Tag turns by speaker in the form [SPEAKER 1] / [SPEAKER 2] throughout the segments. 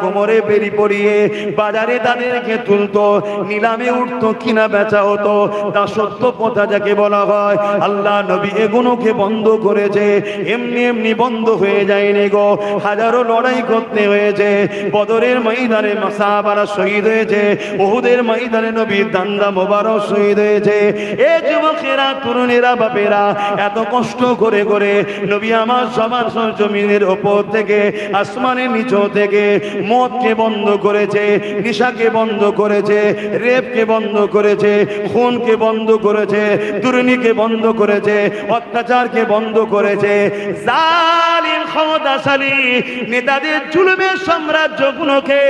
[SPEAKER 1] কোমরে বেরি পরিয়ে বাজারে তাদেরকে তুলতো, নিলামে উঠতো, কিনা বেচা হতো। তা সত্য যাকে বলা হয়, আল্লাহ নবী এগুলোকে বন্ধ করেছে। এমনি এমনি বন্ধ হয়ে যায়নি গো। হাজারো লড়াই করতে হয়েছে। বদরের ময়দানে সাহাবারা শহীদ হয়েছে। ওহুদের ময়দানে নবীর দান্দা মোবারক শহীদ হয়েছে। এ যুবকেরা, তরুণেরা, বাপেরা, এত কষ্ট করে করে নবী আমার সবার জমিনের ওপর থেকে, আসমানের নিচ থেকে মদকে বন্ধ করেছে, নিশাকে বন্ধ করেছে, রেপকে বন্ধ করেছে, খুনকে বন্ধ করেছে দুর্নীকে বন্ধ করেছে, অত্যাচারকে বন্ধ করেছে। জালিম, ক্ষমতাশালী নেতাদের জুলুমের সাম্রাজ্যগুলোকে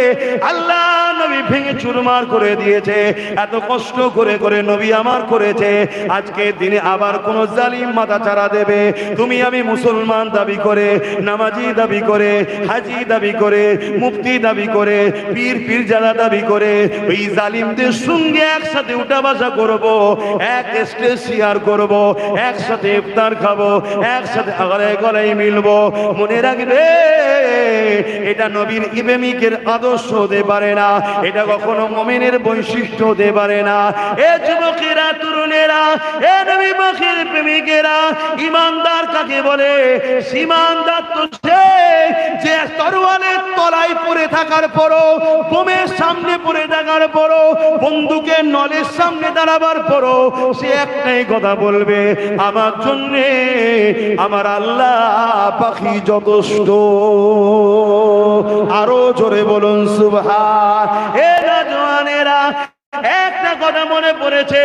[SPEAKER 1] আল্লাহ নবী ভেঙে চুরমার করে দিয়েছে। এত কষ্ট করে করে নবী আমার করেছে। আজকে দিনে আবার কোন জালিম মাথা চারা দেবে। তুমি আমি মুসলমান দাবি করে, নামাজি দাবি করে, হাজি দাবি করে মুফতি দাবি করে, পীর পীর যারা দাবি করে, ওই জালিমদের সঙ্গে একসাথে উঠা বসা করব, এক স্টেজ শেয়ার করব, একসাথে ইফতার খাব, একসাথে গলায় গলায় মিলবো। মনে রাখবে, এটা নবীর ইবেমিকের আদর্শ হতে পারে না, এটা কখনো মমিনের বৈশিষ্ট্য হতে পারে না। এ যুবকেরা, তরুণেরা, এ নবী পাখির প্রেমিকেরা, ইমানদার কাকে বলে? সীমানদার তো সে যে তরোয়ালের তলায় পড়ে থাকার পরও, বোমের সামনে পড়ে থাকার পরও বন্দুকের নলের সামনে দাঁড়াবার পরও সে একটাই কথা বলবে, আমার জন্যে আমার আল্লাহ পাখি যথেষ্ট। আরও জোরে বলুন সুভা এ রাজওয়ানেরা একটা কথা মনে পড়েছে।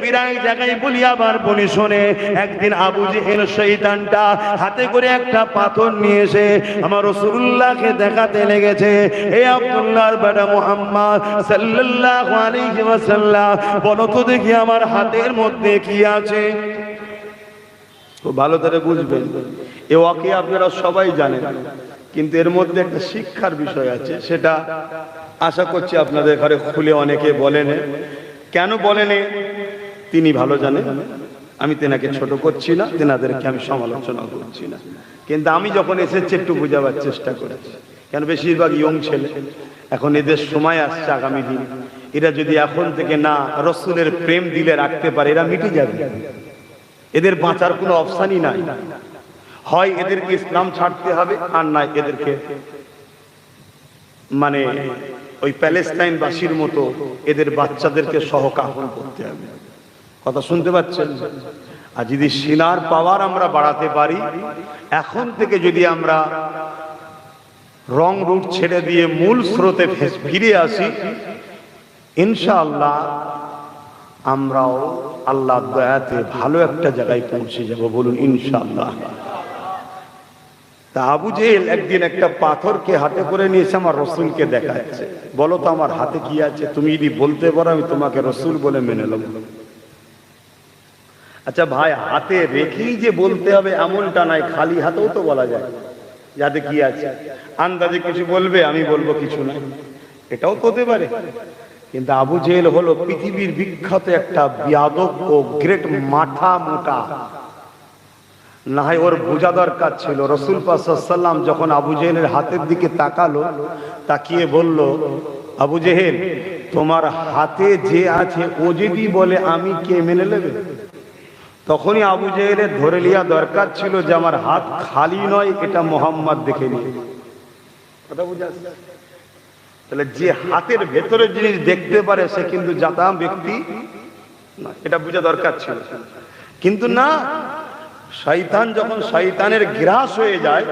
[SPEAKER 1] প্রায় জায়গায় বলি আবার বলি শোনে। একদিন আবু জেহেল শৈতানটা হাতে করে একটা পাথর নিয়ে এসে আমার রসুল্লাহকে দেখাতে লেগেছে। হে আব্দুল্লাহর বেটা মুহাম্মদ ওয়াসাল্লাম, বলো তো দেখি আমার হাতের মধ্যে কি আছে? খুব ভালো করে বুঝবেন এ ওয়াকে আপনারা সবাই জানেন। কিন্তু এর মধ্যে একটা শিক্ষার বিষয় আছে, সেটা আশা করছি আপনাদের ঘরে খুলে অনেকে বলেন। কেন বলেন? তিনি ভালো জানেন। আমি তেনাকে ছোট করছি না, তেনাদেরকে আমি সমালোচনা করছি না। কিন্তু আমি যখন এসেছি, একটু বোঝাবার চেষ্টা করেছি। কেন বেশিরভাগ ইয়ং ছেলে। এখন এদের সময় আসছে আগামী দিন। এরা যদি এখন থেকে না রসুলের প্রেম দিলে রাখতে পারে, এরা মিটে যাবে। এদের বাঁচার কোনো অপশানই নাই। হয় এদেরকে ইসলাম ছাড়তে হবে, আর নাই এদেরকে মানে ওই প্যালেস্তাইন বাসীর মতো এদের বাচ্চাদেরকে সহকাহন করতে হবে। কথা শুনতে পাচ্ছেন? আর যদি সিনার পাওয়ার আমরা বাড়াতে পারি, এখন থেকে যদি আমরা রং রুট ছেড়ে দিয়ে মূল স্রোতে ফিরে আসি, ইনশাআল্লাহ আমরাও আল্লাহ দয়াতে ভালো একটা জায়গায় পৌঁছে যাব বলুন ইনশাআল্লাহ। তা আবু জেহেল একদিন একটা পাথরকে হাতে করে নিয়েছে, আমার রসুলকে দেখাচ্ছে। বলো তো, আমার হাতে কি আছে? তুমি যদি বলতে পারো, আমি তোমাকে রসুল বলে মেনে নেব। আচ্ছা ভাই, হাতে রেখেই যে বলতে হবে এমনটা নাই খালি হাতেও তো বলা যায়। যাতে কি আছে? আন্দাজে কিছু বলবে, আমি বলব কিছু নাই এটাও তো হতে পারে। কিন্তু আবু জেহেল হলো পৃথিবীর বিখ্যাত একটা বিয়াদক ও গ্রেট মাথা মোটা না হয় ওর বোঝা দরকার ছিল। রসুল পাসাল্লাম যখন আবু জেহেলের হাতের দিকে তাকালো, তাকিয়ে বলল, আবু জেহেল, তোমার হাতে যে আছে ও যদি বলে আমি কে মেনে নেবে? তখনই আবু জেহেলের ধরে লিয়া দরকার ছিল যে আমার হাত খালি নয়, এটা মোহাম্মদ দেখে নিয়ে। তাহলে যে হাতের ভেতরে জিনিস দেখতে পারে, সে কিন্তু জাতা ব্যক্তি এটা বোঝা দরকার ছিল। কিন্তু না শয়তান যখন শয়তানের গ্রাস হয়ে যায়,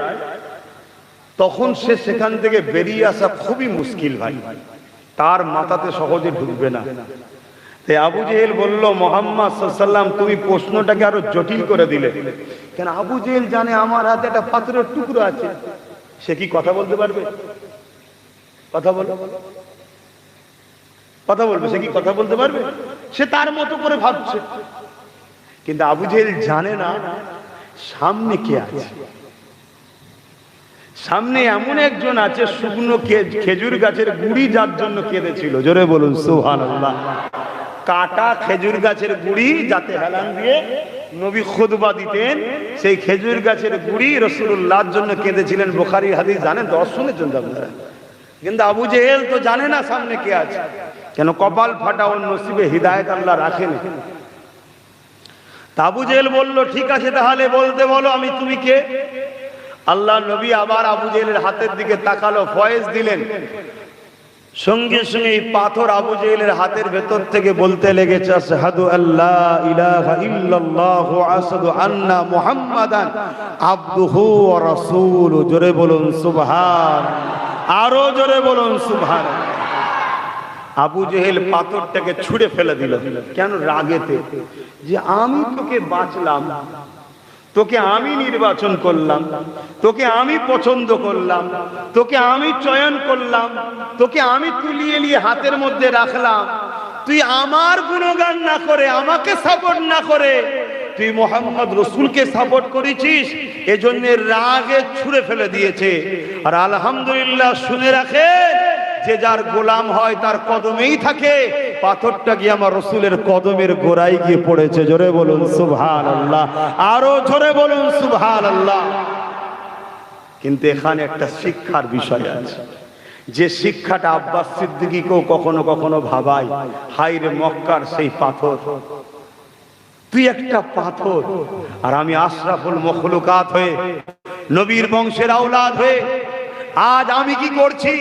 [SPEAKER 1] তখন সে সেখান থেকে বেরিয়ে আসা খুবই মুশকিল ভাই। তার মাথাতে সহজে ঢুকবে না। তাই আবু জেহেল বলল, মোহাম্মদ সাল্লাম তুমি প্রশ্নটাকে আরও জটিল করে দিলে। কেন আবু জেহেল জানে আমার হাতে একটা পাথরের টুকরো আছে? সে কি কথা বলতে পারবে? কথা বলো। কথা বলবে, সে কি কথা বলতে পারবে? সে তার মতো করে ভাবছে। কিন্তু আবু জেহেল জানে না সামনে কে আছে। সামনে এমন একজন আছে, শুকনো খেজুর গাছের গুড়ি যার জন্য কেঁদেছিল। জোরে বলুন সুহান কাটা খেজুর গাছের গুড়ি যাতে হেলান দিয়ে নবী খুদবা দিতেন, সেই খেজুর গাছের গুড়ি রসুল্লাহর জন্য কেঁদেছিলেন বোখারি হাদিস। জানেন দর্শনের জন্য কিন্তু আবু জেহেল তো জানে না সামনে কে আছে। কেন কপাল ফাটা ওর নসিবে হৃদায়ত আল্লাহ রাখেন। আবু জেহেল বলল, ঠিক আছে তাহলে বলতে বলো, আমি তুমি কে? আল্লাহ নবী আবার আবু জেহেলের হাতের দিকে তাকালো, ফয়েজ দিলেন। সঙ্গে সঙ্গে পাথর আবু জেহেলের হাতের ভেতর থেকে বলতে লেগেছে আল্লাহ রাসূলু জোরে বলুন আরও জোরে বলুন, সুবহান আবু জেহেল পাথরটাকে ছুঁড়ে ফেলে দিল। কেন রাগেতে? যে আমি তোকে বাঁচলাম, তোকে আমি নির্বাচন করলাম, তোকে আমি পছন্দ করলাম, তোকে আমি চয়ন করলাম, তোকে আমি তুলিয়ে নিয়ে হাতের মধ্যে রাখলাম। তুই আমার গুণগান না করে, আমাকে সাপোর্ট না করে, তুই মোহাম্মদ রসুলকে সাপোর্ট করেছিস, এজন্য রাগে ছুঁড়ে ফেলে দিয়েছে। আর আলহামদুলিল্লাহ শুনে রাখে যে যার গোলাম হয় তার কদমেই থাকে। পাথরটা গিয়ে আমার রসুলের কদমের গোড়ায় গিয়ে পড়েছে। জোরে বলুন সুবহান আল্লাহ আরও জোরে বলুন সুবহান আল্লাহ কিন্তু এখানে একটা শিক্ষার বিষয় আছে। যে শিক্ষাটা আব্বাস সিদ্দিকীকেও কখনো কখনো ভাবায় হাইরে মক্কার সেই পাথর। তুই একটা পাথর, আর আমি আশরাফুল মখলুকাত হয়ে, নবীর বংশের আওলাদ হয়ে, আজ আমি কি করছি?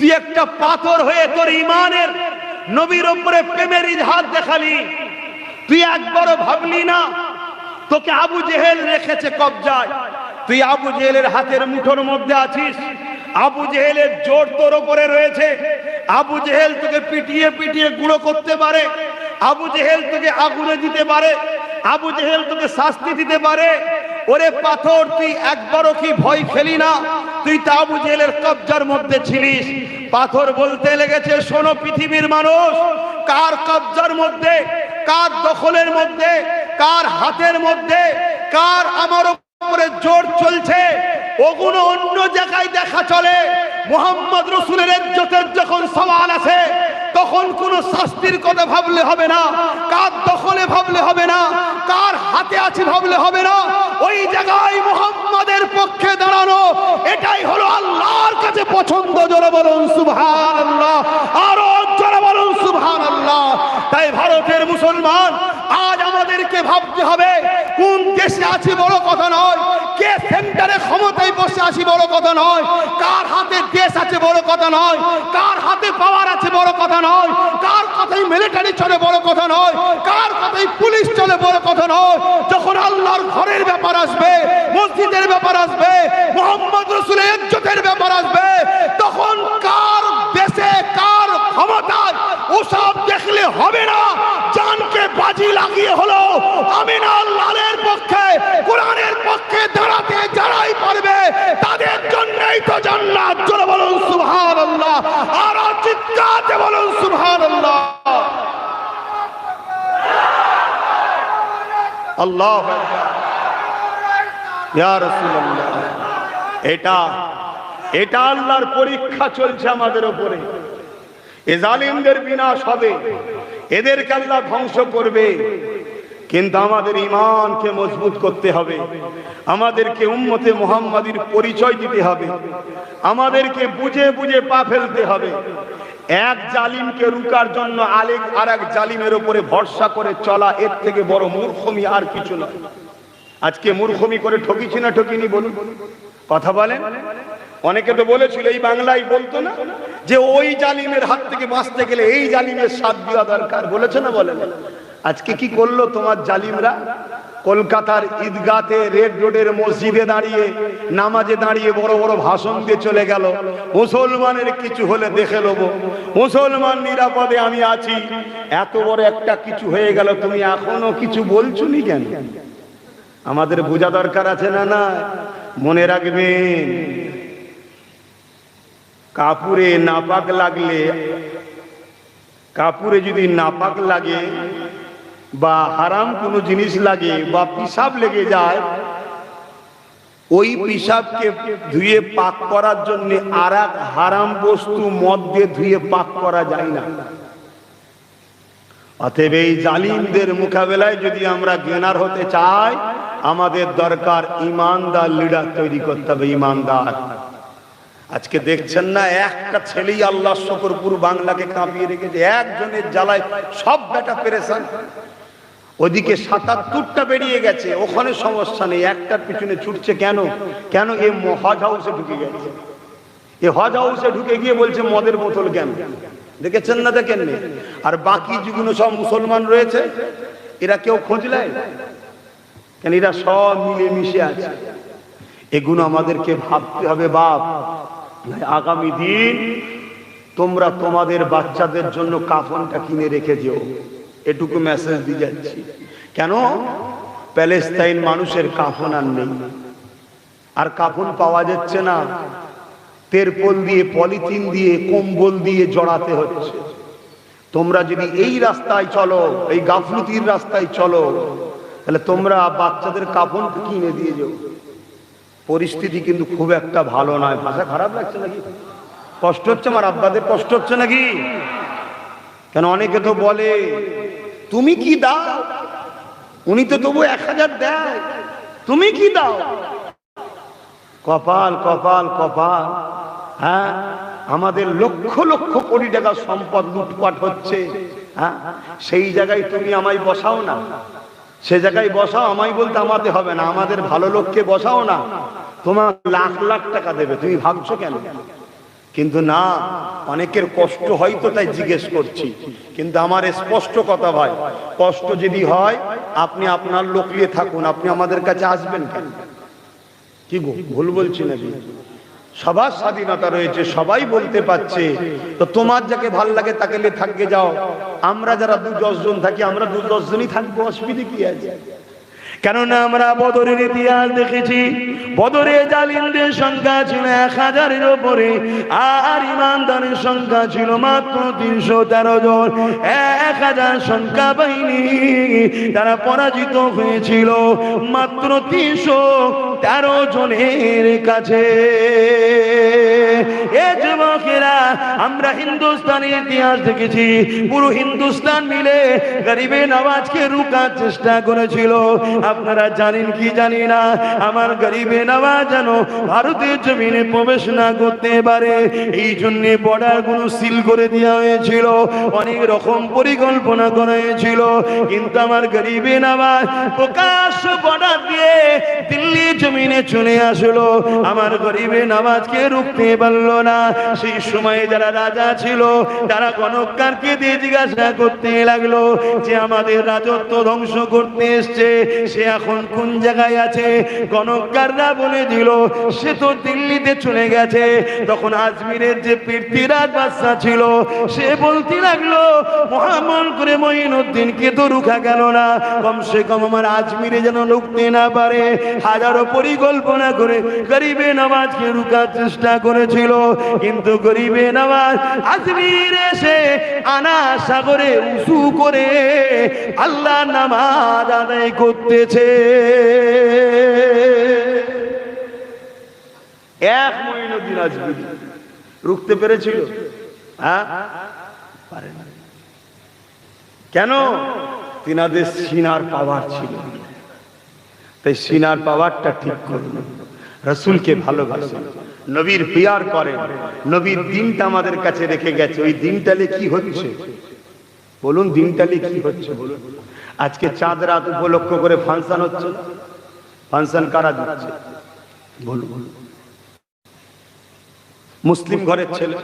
[SPEAKER 1] তুই একটা পাথর হয়ে তোর ইমানের নবীর উপরে প্রেমের ইজহার দেখালি। তুই একবারও ভাবলি না, তোকে আবু জেহেল রেখেছে কবজায়। তুই আবু জেহেলের হাতের মুঠোর মধ্যে আছিস। আবু জেহেলের জোর তোর উপরে রয়েছে। আবু জেহেল তোকে পিটিয়ে পিটিয়ে গুঁড়ো করতে পারে। আবু জেহেল তোকে আগুনে দিতে পারে, আবু জেহেল তোকে শাস্তি দিতে পারে। ওরে পাথর, তুই একবারও কি ভয় খেলি না? তুই তো আবু জেহেলের কবজার মধ্যে ছিলিস। পাথর বলতে লেগেছে, শোনো পৃথিবীর মানুষ, কার কবজার মধ্যে, কার দখলের মধ্যে, কার হাতের মধ্যে, কার আমার উপরে জোর চলছে, ওগুলো অন্য জায়গায় দেখা চলে। মোহাম্মদ রসুলের যখন সওয়াল আছে তখন কোন শাস্তির কথা ভাবলে হবে না, কার দখলে ভাবলে হবে না, কার হাতে আছে ভাবলে হবে না। ওই জায়গায় মোহাম্মদের পক্ষে দাঁড়ানো, এটাই হলো আল্লাহর কাছে পছন্দ। জোরে বলুন আল্লাহ আরও জোরে বলুন আল্লাহ তাই ভারতের মুসলমান, আজ আমাদেরকে ভাবতে হবে, কোন দেশে আছি বড় কথা নয় কে সেন্টারে ক্ষমতায় বসে আছি বড় কথা নয়। কার হাতে দেশ আছে বড় কথা নয়। কার হাতে পাওয়ার আছে বড় কথা নয়। কার কথাই মিলিটারি চলে বড় কথা নয়। কার কথাই পুলিশ চলে বড় কথা নয়। যখন আল্লাহর ঘরের ব্যাপার আসবে, মসজিদের ব্যাপার আসবে, মোহাম্মদ রসুলের ইজ্জতের ব্যাপার আসবে, তখন কার দেশে, কার ক্ষমতায় ওসব দেখলে হবে না। জানকে বাজি লাগিয়ে হলো আমিনা লালের পক্ষে, কোরআনের দাঁড়াতে যারাই পারবে, তাদের জন্যই তো জান্নাত। জোরে বলুন, সুবহানাল্লাহ। আর চিৎকারতে বলুন, সুবহানাল্লাহ। আল্লাহ এটা এটা আল্লাহর পরীক্ষা চলছে আমাদের উপরে। এ জালিমদের বিনাশ হবে। এদেরকে আল্লাহ ধ্বংস করবে। কিন্তু আমাদের ইমানকে মজবুত করতে হবে। আমাদেরকে উম্মতে মুহাম্মাদির পরিচয় দিতে হবে। আমাদেরকে বুঝে বুঝে পা ফেলতে হবে। এক জালিমকে রুকার জন্য আলেক আর এক জালিমের উপরে ভরসা করে চলা এর থেকে বড় মূর্খমি আর কিছু নয়। আজকে মূর্খমি করে ঠকিছি না ঠকিনি বলুন? কথা বলেন? অনেকে তো বলেছিল, এই বাংলায় বলতো না যে ওই জালিমের হাত থেকে বাঁচতে গেলে এই জালিমের সাথ দেওয়া দরকার। বলেছে না বলে? আজকে কি করল তোমার জালিমরা? কলকাতার ঈদগাতে রেড রোডের মসজিদে দাঁড়িয়ে, নামাজে দাঁড়িয়ে বড় বড় ভাষণ দিয়ে চলে গেল। মুসলমানের কিছু হলে দেখে নেব। মুসলমান নিরাপদে আমি আছি। এত বড় একটা কিছু হয়ে গেল, তুমি এখনও কিছু বলছো নি কেন? আমাদের বোঝা দরকার আছে না না? মনে রাখবেন কাপুরে নাপাক লাগলে, কাপুরে যদি নাপাক লাগে বা হারাম কোনো জিনিস লাগে বা পিসাব লেগে যায়, ওই পিসাবকে ধুয়ে পাক করার জন্য আর এক হারাম বস্তু মদ দিয়ে ধুয়ে পাক করা যায় না। অতএব এই জালিমদের মোকাবেলায় যদি আমরা গেনার হতে চাই, আমাদের দরকার ইমানদার লিডার তৈরি করতে হবে, ইমানদার। আজকে দেখছেন না, একটা ছেলেই আল্লাহ শকর পুরো বাংলাকে কাঁপিয়ে রেখেছে, একজনের জ্বালায় সব বেটা পেরেছেন ওদিকে সাতাত্তরটা বেরিয়ে গেছে, ওখানে সমস্যা নেই, একটার পিছনে ছুটছে কেন? কেন এ হজ হাউসে ঢুকে গেছে? এ হজ হাউসে ঢুকে গিয়ে বলছে, মদের বোতল কেন? দেখেছেন না দেখেন? আর বাকি যেগুলো সব মুসলমান রয়েছে, এরা কেউ খোঁজ কেন এরা সব মিলে মিশে আছে? এগুলো আমাদেরকে ভাবতে হবে, বাপ। আগামী দিন তোমরা তোমাদের বাচ্চাদের জন্য কাফনটা কিনে রেখে যেও। এটুকু মেসেজ দিয়ে যাচ্ছি। কেন? প্যালেস্তাইন মানুষের কাফন আর নেই। আর কাফন পাওয়া যাচ্ছে না। তেরপল দিয়ে, পলিথিন দিয়ে, কম্বল দিয়ে জড়াতে হচ্ছে। তোমরা যদি এই রাস্তায় চলো, এই গাফলুতির রাস্তায় চলো, তাহলে তোমরা বাচ্চাদের কাফন কিনে দিয়ে যাও। পরিস্থিতি কিন্তু খুব একটা ভালো নয়। ভাষা খারাপ লাগছে নাকি? কষ্ট হচ্ছে আমার আব্বাদের? কষ্ট হচ্ছে নাকি? কেন অনেকে তো বলে তুমি কি দাও? উনি তো তবু এক হাজার দেয়। তুমি কি দাও? কপাল কপাল কপাল। হ্যাঁ? আমাদের লক্ষ লক্ষ কোটি টাকা সম্পদ লুটপাট হচ্ছে। হ্যাঁ? সেই জায়গায় তুমি আমায় বসাও না। সে জায়গায় বসাও, আমায় বলতে আমাদের হবে না। আমাদের ভালো লোককে বসাও না। তোমার লাখ লাখ টাকা দেবে। তুমি ভাবছ কেন? কিন্তু না, অনেকের কষ্ট হয়তো তাই জিজ্ঞেস করছি। কিন্তু আমার স্পষ্ট কথা ভাই, কষ্ট যদি হয়, আপনি আপনার লোক নিয়ে থাকুন, আপনি আমাদের কাছে আসবেন কেন? কি গো, ভুল বলছি নাকি? সবার স্বাধীনতা রয়েছে, সবাই বলতে পারছে, তো তোমার যাকে ভালো লাগে তাকে নিয়ে থাকবে যাও। আমরা যারা দু দশজন থাকি, আমরা দু দশজনই থাকব, অসুবিধে কি আছে? কেননা আমরা বদরের ইতিহাস দেখেছি। বদরে জালিমদের সংখ্যা ছিল এক হাজারের ওপরে আর ইমানদারের সংখ্যা ছিল মাত্র তিনশো তেরো জন। এক হাজার সংখ্যা বাহিনী তারা পরাজিত হয়েছিল মাত্র তিনশো তেরো জনের কাছে। এ যুবকেরা, আমরা হিন্দুস্তানের ইতিহাস দেখেছি। পুরো হিন্দুস্তান মিলে গরিবের নওয়াজকে রুকার চেষ্টা করেছিল। আপনারা জানেন কি জানি না? আমার গরিবে নওয়াজ যেন ভারতের জমিনে প্রবেশ না করতে পারে। এই জন্য বর্ডারগুলো সিল করে দেওয়া হয়েছিল। অনেক রকম পরিকল্পনা করা হয়েছিল। কিন্তু আমার গরিবে নওয়াজ প্রকাশ্য বর্ডার দিয়ে দিল্লি জমিনে চলে আসলো। আমার গরিবে নামাজকে রুখতে পারল না। সেই সময়ে যারা রাজা ছিল, তারা গণকারকে দিয়ে জিজ্ঞাসা করতে লাগল যে, আমাদের রাজত্ব ধ্বংস করতে এসছে। সে এখন কোন জায়গায় আছে? গণকাররা বলে দিল, সে তো দিল্লিতে চলে গেছে। তখন আজমিরের যে পৃথ্বীরাজ বাদশা ছিল, সে বলতে লাগল মহামন করে মঈনুদ্দিনকে তো রুখা গেল না। কমসে কম আমার আজমিরে যেন লুকতে না পারে। হাজারো পরিকল্পনা করে গরিবে নামাজকে রুকার চেষ্টা করেছিল। কিন্তু গরিবে নামাজ আজমির এসে আনা সাগরে উসু করে আল্লাহ নামাজ আদায় করতেছে এক মঈনুদ্দিন আজমিরি রুখতে পেরেছিল? হ্যাঁ। কেন? তিনাদের সিনার পাওয়ার ছিল। তাই সিনার পাওয়ারটা ঠিক করুন। রসুলকে ভালোবাসেন। নবীর পিয়ার করেন। নবীর দিনটা আমাদের কাছে রেখে গেছে। ওই দিনটালে কি হচ্ছে? বলুন দিনটালে কি হচ্ছে? বলুন। আজকে চাঁদ রাত উপলক্ষ করে ফাংশন হচ্ছে। ফাংশন কারা দিচ্ছে? বলুন। মুসলিম ঘরের ছেলে।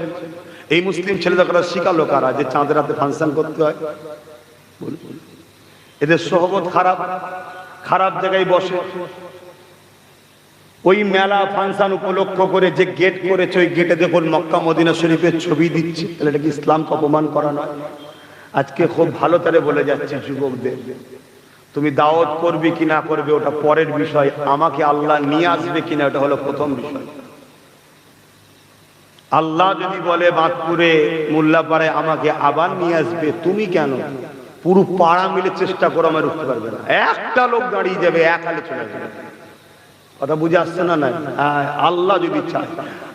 [SPEAKER 1] এই মুসলিম ছেলে দেখো শিখালো কারা যে চাঁদ রাতে ফাংশন করতে হয়? এদের সহবত খারাপ। খারাপ জায়গায় বসে। ওই মেলা ফাংশন উপলক্ষ করে যে গেট করেছে, ওই গেটে দেখুন মক্কা, মদিনা শরীফের ছবি দিচ্ছে। তাহলে এটা কি ইসলামকে অপমান করা নয়। আজকে খুব ভালো তারে বলে যাচ্ছে যুবকদের। তুমি দাওয়াত করবে কি না করবে ওটা পরের বিষয়। আমাকে আল্লাহ নিয়ে আসবে কিনা ওটা হলো প্রথম বিষয়। আল্লাহ যদি বলে বাঁকপুরে মোল্লাপাড়ায় আমাকে আবার নিয়ে আসবে তুমি কেন? পুরো পাড়া মিলে চেষ্টা করো আমার উঠতে পারবে না। একটা লোক দাঁড়িয়ে যাবে এক হালে চলে যাবে কথা বুঝে আসছে না নাই? হ্যাঁ, আল্লাহ যদি চায়।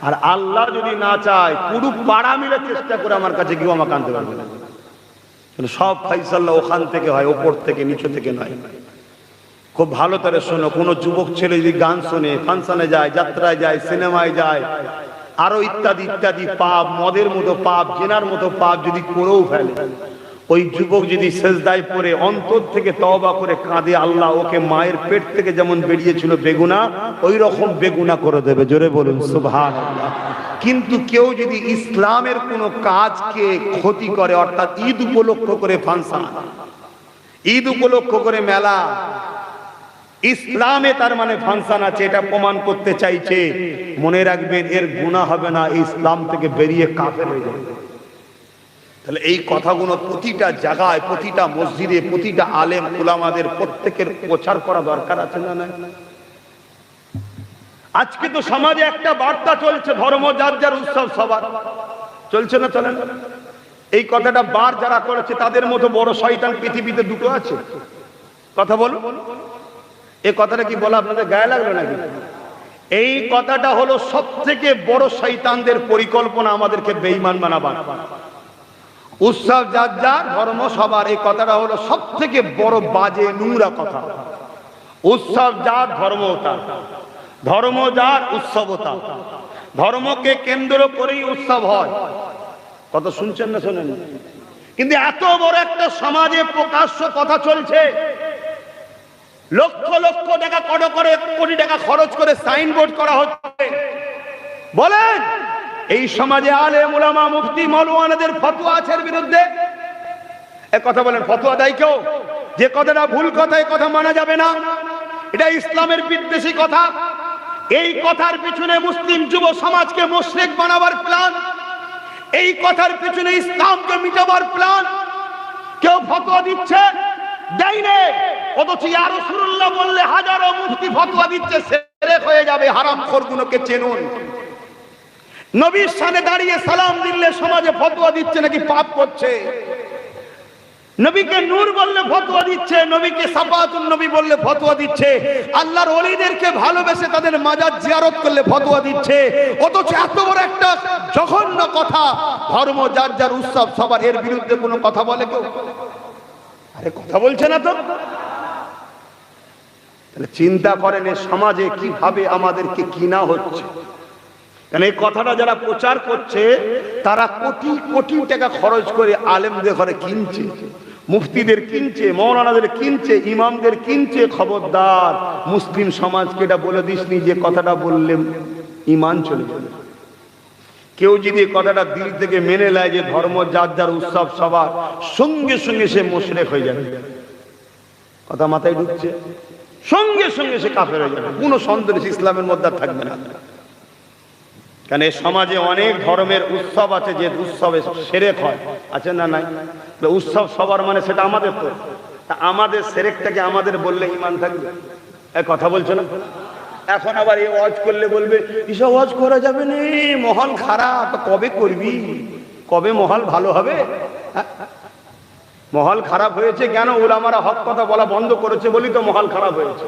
[SPEAKER 1] আর আল্লাহ যদি না চায় পুরো পাড়া মিলে চেষ্টা করে আমার কাছে কেউ আমাকে আনতে পারবে না। সব ফাইসাল্লা ওখান থেকে হয়, ওপর থেকে, নিচে থেকে নয়। খুব ভালো করে শোনো, কোনো যুবক ছেলে যদি গান শোনে, ফাংশনে যায়, যাত্রায় যায়, সিনেমায় যায়, আরও ইত্যাদি ইত্যাদি, পাপ, মদের মতো পাপ, জেনার মতো পাপ যদি করেও ফেলে ওই যুবক যদি সেজদায় পড়ে, অন্তর থেকে তওবা করে কাঁদে, আল্লাহ ওকে মায়ের পেট থেকে যেমন বেরিয়েছিল বেগুনা ওই রকম বেগুনা করে দেবে। জোরে বলুন সুবহান কিন্তু কেউ যদি ইসলামের কোনো কাজকে ক্ষতি করে, অর্থাৎ ঈদ উপলক্ষ করে ফাংশন, ঈদ উপলক্ষ করে মেলা, ইসলামে তার মানে ফাংশন আছে, এটা প্রমাণ করতে চাইছে। মনে রাখবেন, এর গুণা হবে না ইসলাম থেকে বেরিয়ে কাফের হয়ে যাবে। তাহলে এই কথাগুলো প্রতিটা জায়গায়, প্রতিটা মসজিদে, প্রতিটা আলেম ওলামাদের প্রত্যেকের প্রচার করা দরকার আছে না না আজকে তো সমাজে একটা বার্তা চলছে, ধর্ম যার যার উৎসব সবার। চলছে না চলে না? এই কথাটা বার যারা করেছে, তাদের মতো বড় শয়তান পৃথিবীতে দুটো আছে। কথা বল এই কথাটা কি বলা আপনাদের গায়ে লাগল নাকি? এই কথাটা হলো সব থেকে বড় শৈতানদের পরিকল্পনা আমাদেরকে বেইমান বানাবার। উৎসব যার যার, ধর্ম সবার। এই কথাটা হলো সব থেকে বড় বাজে নোংরা কথা। উৎসব যার, ধর্ম তার। ধর্ম যার, উৎসব তার। ধর্মকে কেন্দ্র করেই উৎসব হয়। কত শুনছেন না শোনেন? কিন্তু এত বড় একটা সমাজে প্রকাশ্য কথা চলছে। লক্ষ লক্ষ টাকা কত করে কোটি টাকা খরচ করে সাইনবোর্ড করা হচ্ছে। বলেন! এই সমাজে আলে মুলামা মুফতি, মৌলওয়ানাদের ফতোয়া আছে বিরুদ্ধে? এ কথা বলেন, ফতোয়া দেয় কেউ? যে কথাটা ভুল কথা এই কথা মানা যাবে না। এটা ইসলামের বিদ্বেষী কথা। এই কথার পিছনে মুসলিম যুব সমাজকে মুশরিক বানাবার প্ল্যান। এই কথার পিছনে ইসলামকে মিটাবার প্ল্যান। কেউ ফতোয়া দিচ্ছে? দেয়নি অথচ ইয়া রাসূলুল্লাহ বললে হাজারো মুফতি ফতোয়া দিচ্ছে, সেরেক হয়ে যাবে হারাম খোরগুলোকে চেনুন। নবীর সামনে দাঁড়িয়ে সালাম দিলে সমাজে ফতোয়া দিচ্ছে নাকি পাপ করছে? নবীকে নূর বললে ফতোয়া দিচ্ছে, নবীকে সাফাতুন নবী বললে ফতোয়া দিচ্ছে। আল্লাহর ওলিদেরকে ভালোবেসে তাদের মাজার জিয়ারত করলে ফতোয়া দিচ্ছে। অথচ এত বড় একটা জঘন্য কথা, ধর্ম, যার যার উৎসব, সবার এর বিরুদ্ধে কোনো কথা বলে কেউ? আরে কথা বলছে না তো। তাহলে চিন্তা করেন এ সমাজে কীভাবে আমাদেরকে কিনা হচ্ছে? কারণ এই কথাটা যারা প্রচার করছে তারা কোটি কোটি টাকা খরচ করে আলেমদের ঘরে কিনছে মুফতিদের কিনছে মৌলানাদের কিনছে ইমামদের কিনছে খবরদার। মুসলিম সমাজকে এটা বলে দিসনি যে কথাটা বললেন ইমান চলে যাবে। কেউ যদি কথাটা দিল থেকে মেনে নেয় যে ধর্ম যার যার উৎসব সবার সঙ্গে সঙ্গে সে মোশরেক হয়ে যাবে। কথা মাথায় ঢুকছে। সঙ্গে সঙ্গে সে কাফের হয়ে যাবে। কোনো সন্দেহ নেই, ইসলামের মধ্যে থাকবে না। কারণ এই সমাজে অনেক ধর্মের উৎসব আছে, যে উৎসবে সেরেক হয়। আছে না নাই? উৎসব সবার মানে সেটা আমাদের তো। আমাদের সেরেকটাকে আমাদের বললে ইমান থাকবে? এ কথা বলছো না? এখন আবার এই ওয়াজ করলে বলবে এসব ওয়াজ করা যাবে না? মহল খারাপ কবে করবি? কবে মহল ভালো হবে? হ্যাঁ? মহল খারাপ হয়েছে কেন? ওলামারা হক কথা বলা বন্ধ করেছে বলি তো মহল খারাপ হয়েছে।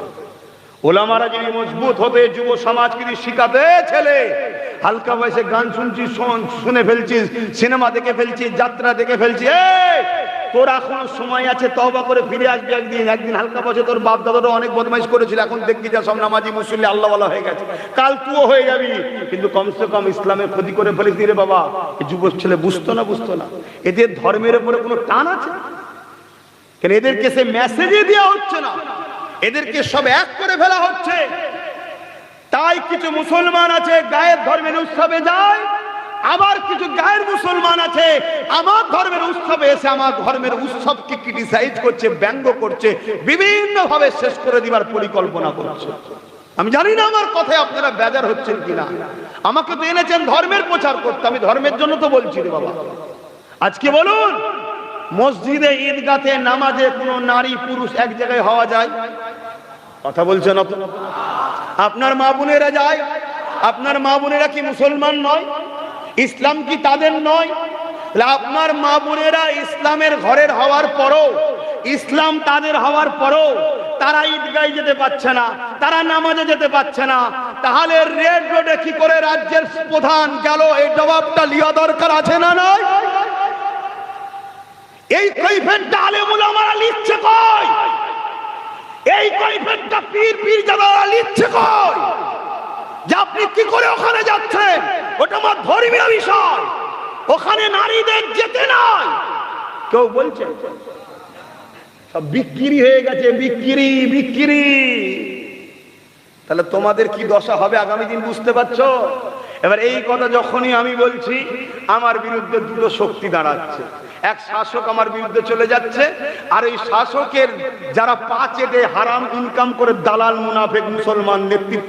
[SPEAKER 1] ওলামারা যদি মজবুত হতে যুব সমাজ যদি শিখাতে ছেলে। হালকা বয়সে গান শুনছিস, শোন- শুনে ফেলছিস, সিনেমা দেখে ফেলছিস, যাত্রা দেখে ফেলছিস তোর এখন সময় আছে তবা করে ফিরে আসবি একদিন। একদিন হালকা বয়সে তোর বাপ দাদারও অনেক বদমাইশ করেছিল, এখন দেখবি যা সব নামাজি মুসল্লি আল্লাহ বলা হয়ে গেছে। কাল তুও হয়ে যাবি। কিন্তু কমসে কম ইসলামের ক্ষতি করে ফেলিস রে বাবা। যুবক ছেলে বুঝতো না বুঝতো না। এদের ধর্মের উপরে কোনো টান আছে? কেন এদেরকে সে মেসেজই দেওয়া হচ্ছে না। এদেরকে সব এক করে ফেলা হচ্ছে। তাই কিছু মুসলমান আছে, গায়ের ধর্মের উৎসবে যায়। আবার কিছু গায়ের মুসলমান আছে, আমার ধর্মের উৎসবে এসে আমার ধর্মের উৎসবকে ক্রিটিসাইজ করছে, ব্যঙ্গ করছে বিভিন্ন ভাবে শেষ করে দিবার পরিকল্পনা করছে। আমি জানি না আমার কথায় আপনারা বেজার হচ্ছেন কিনা। আমাকে তো এনেছেন ধর্মের প্রচার করতে, আমি ধর্মের জন্য তো বলছি রে বাবা। আজকে বলুন, মসজিদে ঈদগাতে নামাজে কোনো নারী পুরুষ এক জায়গায় হওয়া যায়? কথা বলছেন আপনার মা বোনেরা যায়, আপনার মা বোনেরা কি মুসলমান নয়? ইসলাম কি তাদের নয়? আপনার মা বোনেরা ইসলামের ঘরের হওয়ার পরও, ইসলাম তাদের হওয়ার পরও তারা ঈদগায় যেতে পারছে না, তারা নামাজে যেতে পারছে না। তাহলে রেড রোডে কি করে রাজ্যের প্রধান গেল? এই জবাবটা লিয়া দরকার আছে না নয় এই কৈফেরটা আলেমুল আমারা লিখছে কই? এই কৈফেরটা পীর পীর যারা লিখছে কই যে আপনি কি করে ওখানে যাচ্ছেন? ওটা আমার ধর্মীয় বিষয়। ওখানে নারীদের যেতে নাই। কেউ বলছে, সব বিক্রি হয়ে গেছে, বিক্রি বিক্রি। তাহলে তোমাদের কি দশা হবে আগামী দিন বুঝতে পারছ? এবার এই কথা যখনই আমি বলছি, আমার বিরুদ্ধে দুটো শক্তি দাঁড়াচ্ছে। এক শাসক আমার বিরুদ্ধে চলে যাচ্ছে, আর এই শাসকের যারা পা চেটে হারাম ইনকাম করে দালাল, মুনাফেক, মুসলমান, নেতৃত্ব